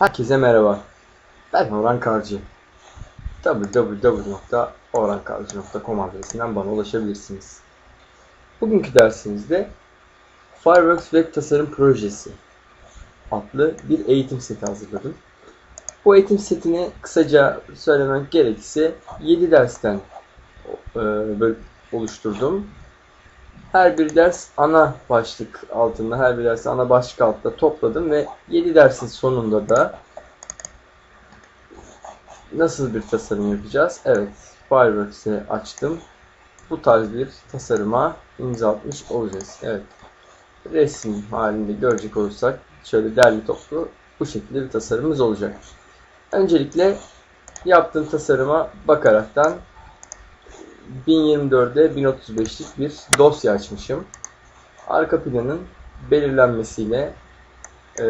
Herkese merhaba. Ben Orhan Karcı. www.orhankarcı.com adresinden bana ulaşabilirsiniz. Bugünkü dersimizde Fireworks Web Tasarım Projesi adlı bir eğitim seti hazırladım. Bu eğitim setini kısaca söylemek gerekirse 7 dersten e, oluşturdum. Her bir ders ana başlık altında, her bir dersi ana başlık altında topladım ve 7 dersin sonunda da nasıl bir tasarım yapacağız? Evet, Fireworks'i açtım. Bu tarz bir tasarıma imza atmış olacağız. Evet, resim halinde görecek olursak şöyle derli toplu bu şekilde bir tasarımımız olacak. Öncelikle yaptığım tasarıma bakaraktan 1024'e 1035'lik bir dosya açmışım. Arka planın belirlenmesiyle e,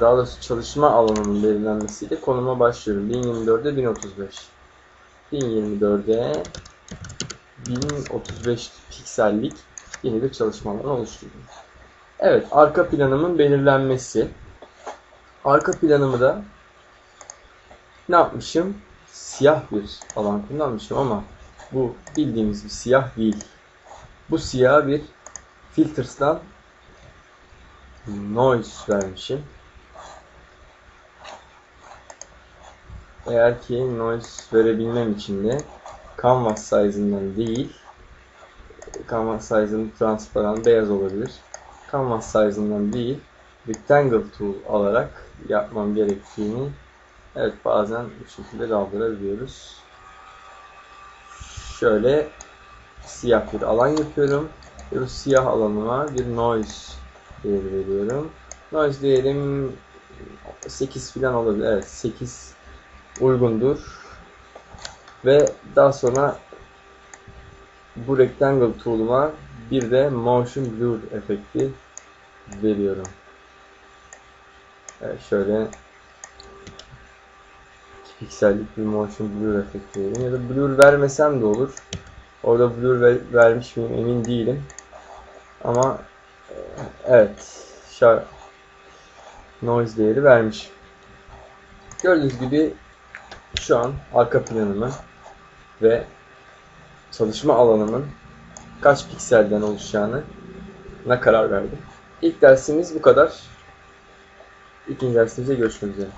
daha doğrusu çalışma alanının belirlenmesiyle konuma başlıyorum. 1024'e 1035. 1024'e 1035 piksellik yeni bir çalışma alanı oluşturdum. Evet, arka planımın belirlenmesi. Arka planımı da ne yapmışım? Siyah bir alan kullanmışım ama bu bildiğimiz bir siyah değil. Bu siyah bir filters'tan noise vermişim. Eğer ki noise verebilmem için de canvas size'ından değil canvas size'ın transparan beyaz olabilir. Canvas size'ından değil rectangle tool alarak yapmam gerektiğini evet bazen bu şekilde kaldırabiliyoruz. Şöyle siyah bir alan yapıyorum. Ve bu siyah alanıma bir noise değeri veriyorum. Noise diyelim 8 falan olabilir. Evet 8 uygundur. Ve daha sonra bu rectangle tool'uma bir de motion blur efekti veriyorum. Evet şöyle 2 piksellik bir motion blur efekti veriyorum. Ya da blur vermesem de olur. Orada blur ver- vermiş miyim emin değilim. Ama e, evet noise değeri vermiş. Gördüğünüz gibi şu an arka planımı ve çalışma alanımın kaç pikselden oluşacağını ne karar verdim. İlk dersimiz bu kadar. İkinci dersimizde görüşmek üzere.